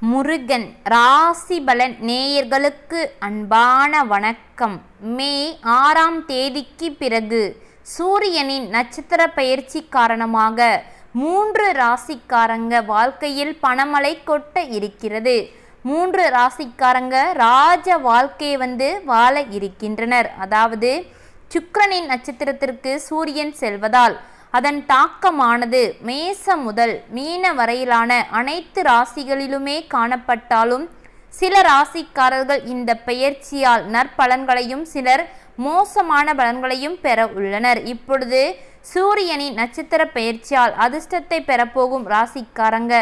முருகன் ராசிபலன் நேயர்களுக்கு அன்பான வணக்கம். மே ஆறாம் தேதிக்கு பிறகு சூரியனின் நட்சத்திர பயிற்சி காரணமாக மூன்று ராசிக்காரங்க வாழ்க்கையில் பணமழை கொட்ட இருக்கிறது. மூன்று ராசிக்காரங்க ராஜ வாழ்க்கையை வந்து வாழ இருக்கின்றனர். அதாவது சுக்கிரனின் நட்சத்திரத்திற்கு சூரியன் செல்வதால் அதன் தாக்கமானது மேச முதல் மீன வரையிலான அனைத்து ராசிகளிலுமே காணப்பட்டாலும் சில ராசிக்காரர்கள் இந்த பெயர்ச்சியால் நற்பலன்களையும் சிலர் மோசமான பலன்களையும் பெற உள்ளனர். இப்பொழுது சூரியனின் நட்சத்திர பெயர்ச்சியால் அதிர்ஷ்டத்தை பெறப்போகும் ராசிக்காரங்க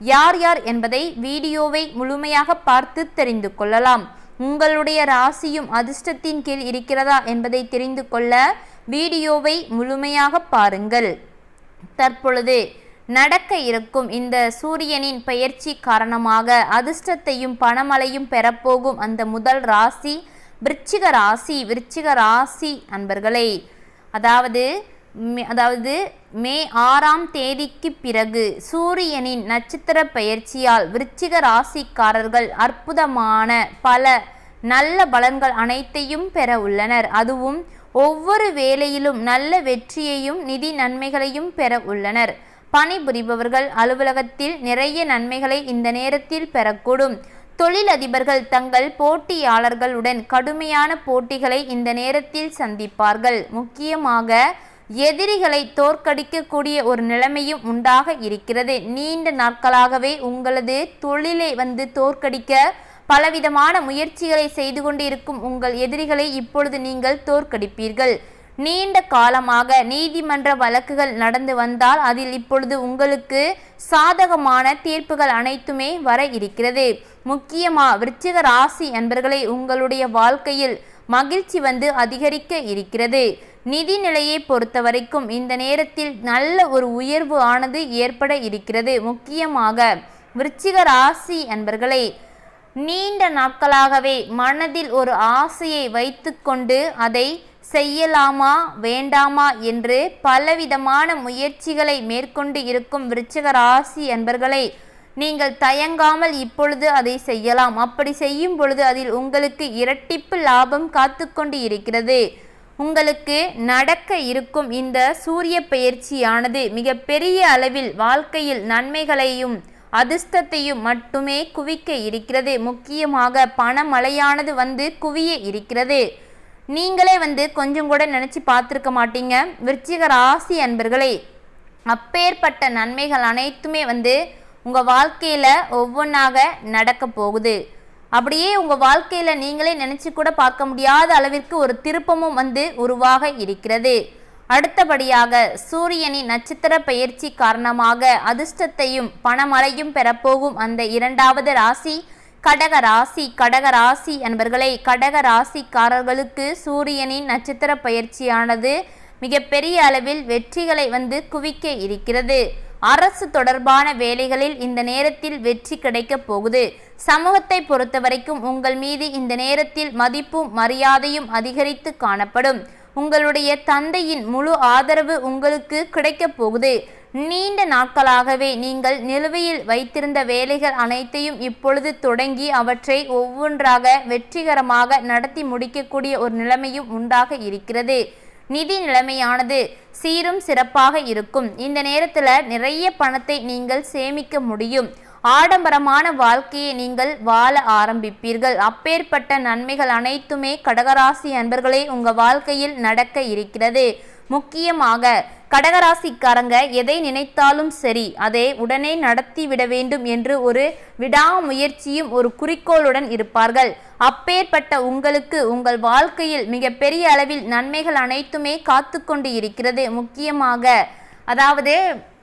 யார் யார் என்பதை வீடியோவை முழுமையாக பார்த்து தெரிந்து கொள்ளலாம். உங்களுடைய ராசியும் அதிர்ஷ்டத்தின் கீழ் இருக்கிறதா என்பதை தெரிந்து கொள்ள வீடியோவை முழுமையாக பாருங்கள். தற்பொழுது நடக்க இருக்கும் இந்த சூரியனின் பெயர்ச்சி காரணமாக அதிர்ஷ்டத்தையும் பணமழையும் பெறப்போகும் அந்த முதல் ராசி விருச்சிக ராசி விருச்சிக ராசி அன்பர்களே. அதாவது மே- அதாவது மே ஆறாம் தேதிக்கு பிறகு சூரியனின் நட்சத்திர பெயர்ச்சியால் விருச்சிக ராசிக்காரர்கள் அற்புதமான பல நல்ல பலன்கள் அனைத்தையும் பெற உள்ளனர். அதுவும் ஒவ்வொரு வேலையிலும் நல்ல வெற்றியையும் நிதி நன்மைகளையும் பெற உள்ளனர். பணிபுரிபவர்கள் அலுவலகத்தில் நிறைய நன்மைகளை இந்த நேரத்தில் பெறக்கூடும். தொழிலதிபர்கள் தங்கள் போட்டியாளர்களுடன் கடுமையான போட்டிகளை இந்த நேரத்தில் சந்திப்பார்கள். முக்கியமாக எதிரிகளை தோற்கடிக்கக்கூடிய ஒரு நிலைமையும் உண்டாக இருக்கிறது. நீண்ட நாட்களாகவே உங்களது தொழிலை வந்து தோற்கடிக்க பலவிதமான முயற்சிகளை செய்து கொண்டிருக்கும் உங்கள் எதிரிகளை இப்பொழுது நீங்கள் தோற்கடிப்பீர்கள். நீண்ட காலமாக நீதிமன்ற வழக்குகள் நடந்து வந்தால் அதில் இப்பொழுது உங்களுக்கு சாதகமான தீர்ப்புகள் அனைத்துமே வர இருக்கிறது. முக்கியமா விருச்சிக ராசி என்பர்களை உங்களுடைய வாழ்க்கையில் மகிழ்ச்சி வந்து அதிகரிக்க இருக்கிறது. நிதி நிலையை பொறுத்த வரைக்கும் இந்த நேரத்தில் நல்ல ஒரு உயர்வு ஆனது ஏற்பட இருக்கிறது. முக்கியமாக விருச்சிக ராசி என்பர்களை நீண்ட நாட்களாகவே மனதில் ஒரு ஆசையை வைத்துக்கொண்டு அதை செய்யலாமா வேண்டாமா என்று பலவிதமான முயற்சிகளை மேற்கொண்டு இருக்கும் விருச்சிக ராசி என்பர்களை நீங்கள் தயங்காமல் இப்பொழுது அதை செய்யலாம். அப்படி செய்யும் பொழுது அதில் உங்களுக்கு இரட்டிப்பு லாபம் காத்துக்கொண்டு இருக்கிறது. உங்களுக்கு நடக்க இருக்கும் இந்த சூரிய பயிற்சியானது மிக பெரிய அளவில் வாழ்க்கையில் நன்மைகளையும் அதிர்ஷ்டத்தையும் மட்டுமே குவிக்க இருக்கிறது. முக்கியமாக பணமழையானது வந்து குவிய இருக்கிறது. நீங்களே வந்து கொஞ்சம் கூட நினச்சி பார்த்துருக்க மாட்டீங்க. விருச்சிக ராசி அன்பர்களே அப்பேற்பட்ட நன்மைகள் அனைத்துமே வந்து உங்கள் வாழ்க்கையில் ஒவ்வொன்றாக நடக்க போகுது. அப்படியே உங்கள் வாழ்க்கையில் நீங்களே நினச்சி கூட பார்க்க முடியாத அளவிற்கு ஒரு திருப்பமும் வந்து உருவாக இருக்கிறது. அடுத்தபடியாக சூரியனின் நட்சத்திர பயிற்சி காரணமாக அதிர்ஷ்டத்தையும் பணமழையும் பெறப்போகும் அந்த இரண்டாவது ராசி. கடக ராசி கடக ராசி என்பர்களை கடக ராசிக்காரர்களுக்கு சூரியனின் நட்சத்திர பயிற்சியானது மிகப்பெரிய அளவில் வெற்றிகளை வந்து குவிக்க இருக்கிறது. அரசு தொடர்பான வேலைகளில் இந்த நேரத்தில் வெற்றி கிடைக்கப் போகுது. சமூகத்தை பொறுத்தவரைக்கும் உங்கள் மீது இந்த நேரத்தில் மதிப்பும் மரியாதையும் அதிகரித்து காணப்படும். உங்களுடைய தந்தையின் முழு ஆதரவு உங்களுக்கு கிடைக்கப் போகுது. நீண்ட நாட்களாகவே நீங்கள் நிலுவையில் வைத்திருந்த வேலைகள் அனைத்தையும் இப்பொழுது தொடங்கி அவற்றை ஒவ்வொன்றாக வெற்றிகரமாக நடத்தி முடிக்கக்கூடிய ஒரு நிலைமையும் உண்டாக இருக்கிறது. நிதி நிலைமையானது சீரும் சிறப்பாக இருக்கும். இந்த நேரத்தில் நிறைய பணத்தை நீங்கள் சேமிக்க முடியும். ஆடம்பரமான வாழ்க்கையை நீங்கள் வாழ ஆரம்பிப்பீர்கள். அப்பேற்பட்ட நன்மைகள் அனைத்துமே கடகராசி அன்பர்களே உங்கள் வாழ்க்கையில் நடக்க இருக்கிறது. முக்கியமாக கடகராசிக்காரங்க எதை நினைத்தாலும் சரி அதை உடனே நடத்தி விட வேண்டும் என்று ஒரு விடாமுயற்சியும் ஒரு குறிக்கோளுடன் இருப்பார்கள். அப்பேற்பட்ட உங்களுக்கு உங்கள் வாழ்க்கையில் மிகப்பெரிய அளவில் நன்மைகள் அனைத்துமே காத்து கொண்டு இருக்கிறது. முக்கியமாக அதாவது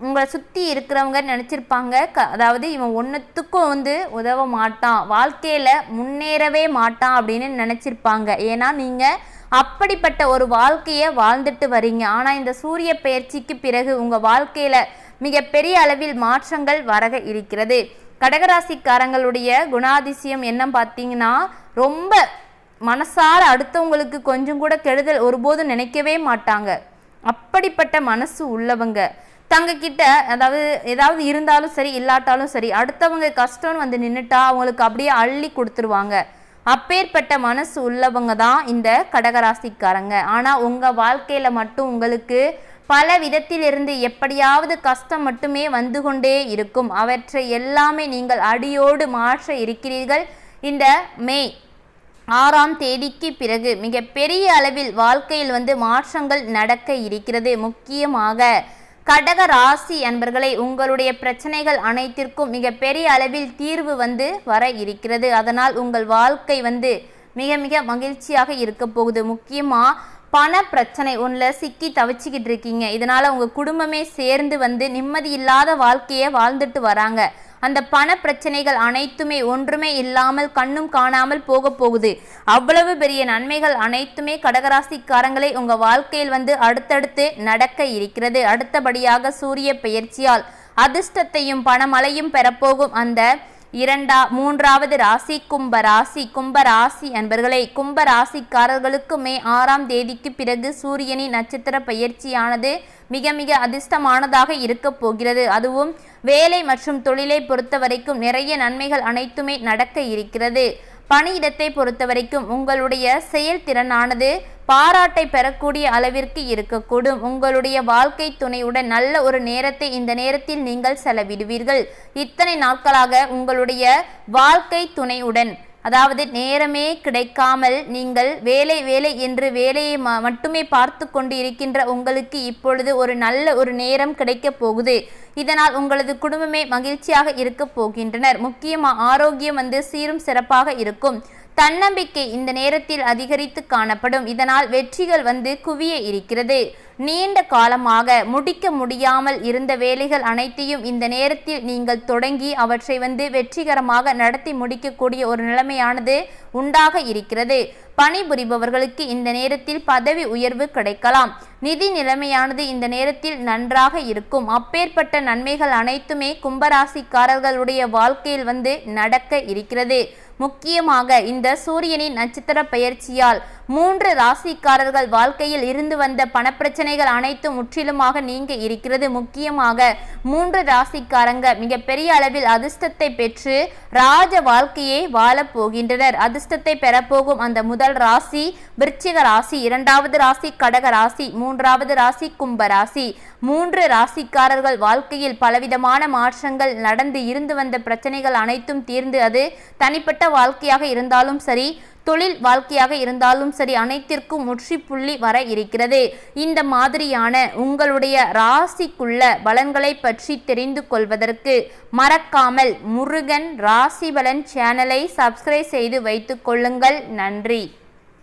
உங்களை சுற்றி இருக்கிறவங்க நினச்சிருப்பாங்க. க அதாவது இவன் ஒன்றுத்துக்கும் வந்து உதவ மாட்டான். வாழ்க்கையில் முன்னேறவே மாட்டான் அப்படின்னு நினச்சிருப்பாங்க. ஏன்னா நீங்கள் அப்படிப்பட்ட ஒரு வாழ்க்கையை வாழ்ந்துட்டு வரீங்க. ஆனால் இந்த சூரிய பயிற்சிக்கு பிறகு உங்கள் வாழ்க்கையில் மிகப்பெரிய அளவில் மாற்றங்கள் வரக இருக்கிறது. கடகராசிக்காரங்களுடைய குணாதிசயம் என்ன பார்த்தீங்கன்னா ரொம்ப மனசார அடுத்தவங்களுக்கு கொஞ்சம் கூட கெடுதல் ஒருபோதும் நினைக்கவே மாட்டாங்க. அப்படிப்பட்ட மனசு உள்ளவங்க. தங்கக்கிட்ட அதாவது ஏதாவது இருந்தாலும் சரி இல்லாட்டாலும் சரி அடுத்தவங்க கஷ்டம்னு வந்து நின்றுட்டா அவங்களுக்கு அப்படியே அள்ளி கொடுத்துருவாங்க. அப்பேற்பட்ட மனசு உள்ளவங்க தான் இந்த கடகராசிக்காரங்க. ஆனால் உங்கள் வாழ்க்கையில் மட்டும் உங்களுக்கு பல விதத்திலிருந்து எப்படியாவது கஷ்டம் மட்டுமே வந்து கொண்டே இருக்கும். அவற்றை எல்லாமே நீங்கள் அடியோடு மாற்ற இருக்கிறீர்கள். இந்த மே ஆறாம் தேதிக்கு பிறகு மிக பெரிய அளவில் வாழ்க்கையில் வந்து மாற்றங்கள் நடக்க இருக்கிறது. முக்கியமாக கடக ராசி அன்பர்களை உங்களுடைய பிரச்சனைகள் அனைத்திற்கும் மிக பெரிய அளவில் தீர்வு வந்து வர இருக்கிறது. அதனால் உங்கள் வாழ்க்கை வந்து மிக மிக மகிழ்ச்சியாக இருக்க போகுது. முக்கியமாக பண பிரச்சனை ஒன்றில் சிக்கி தவிச்சிக்கிட்டு இருக்கீங்க. இதனால் உங்கள் குடும்பமே சேர்ந்து வந்து நிம்மதி இல்லாத வாழ்க்கையை வாழ்ந்துட்டு வராங்க. அந்த பண பிரச்சனைகள் அனைத்துமே ஒன்றுமே இல்லாமல் கண்ணும் காணாமல் போக போகுது. அவ்வளவு பெரிய நன்மைகள் அனைத்துமே கடகராசிக்காரங்களை உங்கள் வாழ்க்கையில் வந்து அடுத்தடுத்து நடக்க இருக்கிறது. அடுத்தபடியாக சூரிய பெயர்ச்சியால் அதிர்ஷ்டத்தையும் பணமழையும் பெறப்போகும் அந்த இரண்டா மூன்றாவது ராசி கும்ப ராசி. கும்ப ராசி அன்பர்களை கும்ப ராசிக்காரர்களுக்கு மே ஆறாம் தேதிக்கு பிறகு சூரியனின் நட்சத்திர பயிற்சியானது மிக மிக அதிர்ஷ்டமானதாக இருக்கப் போகிறது. அதுவும் வேலை மற்றும் தொழிலை பொறுத்த வரைக்கும் நிறைய நன்மைகள் அனைத்துமே நடக்க இருக்கிறது. பணியிடத்தை பொறுத்த வரைக்கும் உங்களுடைய செயல்திறனானது பாராட்டை பெறக்கூடிய அளவிற்கு இருக்கக்கூடும். உங்களுடைய வாழ்க்கை துணையுடன் நல்ல ஒரு நேரத்தை இந்த நேரத்தில் நீங்கள் செலவிடுவீர்கள். இத்தனை நாட்களாக உங்களுடைய வாழ்க்கை துணையுடன் அதாவது நேரமே கிடைக்காமல் நீங்கள் வேலை வேலை என்று வேலையை மட்டுமே பார்த்து கொண்டு இருக்கின்ற உங்களுக்கு இப்பொழுது ஒரு நல்ல ஒரு நேரம் கிடைக்கப் போகுது. இதனால் உங்களது குடும்பமே மகிழ்ச்சியாக இருக்க போகின்றனர். முக்கியமாக ஆரோக்கியம் வந்து சீரும் சிறப்பாக இருக்கும். தன்னம்பிக்கை இந்த நேரத்தில் அதிகரித்து காணப்படும். இதனால் வெற்றிகள் வந்து குவிய இருக்கிறது. நீண்ட காலமாக முடிக்க முடியாமல் இருந்த வேலைகள் அனைத்தையும் இந்த நேரத்தில் நீங்கள் தொடங்கி அவற்றை வந்து வெற்றிகரமாக நடத்தி முடிக்கக்கூடிய ஒரு நிலைமையானது உண்டாக இருக்கிறது. பணிபுரிபவர்களுக்கு இந்த நேரத்தில் பதவி உயர்வு கிடைக்கலாம். நிதி நிலைமையானது இந்த நேரத்தில் நன்றாக இருக்கும். அப்பேற்பட்ட நன்மைகள் அனைத்துமே கும்பராசிக்காரர்களுடைய வாழ்க்கையில் வந்து நடக்க இருக்கிறது. முக்கியமாக இந்த சூரியனின் நட்சத்திர பயிற்சியால் மூன்று ராசிக்காரர்கள் வாழ்க்கையில் இருந்து வந்த பணப்பிரச்சனைகள் அனைத்தும் முற்றிலுமாக நீங்க இருக்கிறது. முக்கியமாக மூன்று ராசிக்காரங்க மிகப்பெரிய அளவில் அதிர்ஷ்டத்தை பெற்று ராஜ வாழ்க்கையை வாழப் போகின்றனர். அதிர்ஷ்டத்தை பெறப்போகும் அந்த முதல் ராசி விருச்சிக ராசி இரண்டாவது ராசி கடக ராசி மூன்றாவது ராசி கும்ப ராசி. மூன்று ராசிக்காரர்கள் வாழ்க்கையில் பலவிதமான மாற்றங்கள் நடந்து இருந்து வந்த பிரச்சனைகள் அனைத்தும் தீர்ந்து அது தனிப்பட்ட வாழ்க்கையாக இருந்தாலும் சரி தொழில் வாழ்க்கையாக இருந்தாலும் சரி அனைத்திற்கும் முற்றுப்புள்ளி வர இருக்கிறது. இந்த மாதிரியான உங்களுடைய ராசிக்குள்ள பலன்களை பற்றி தெரிந்து கொள்வதற்கு மறக்காமல் முருகன் ராசி பலன் சேனலை சப்ஸ்கிரைப் செய்து வைத்துக் கொள்ளுங்கள். நன்றி.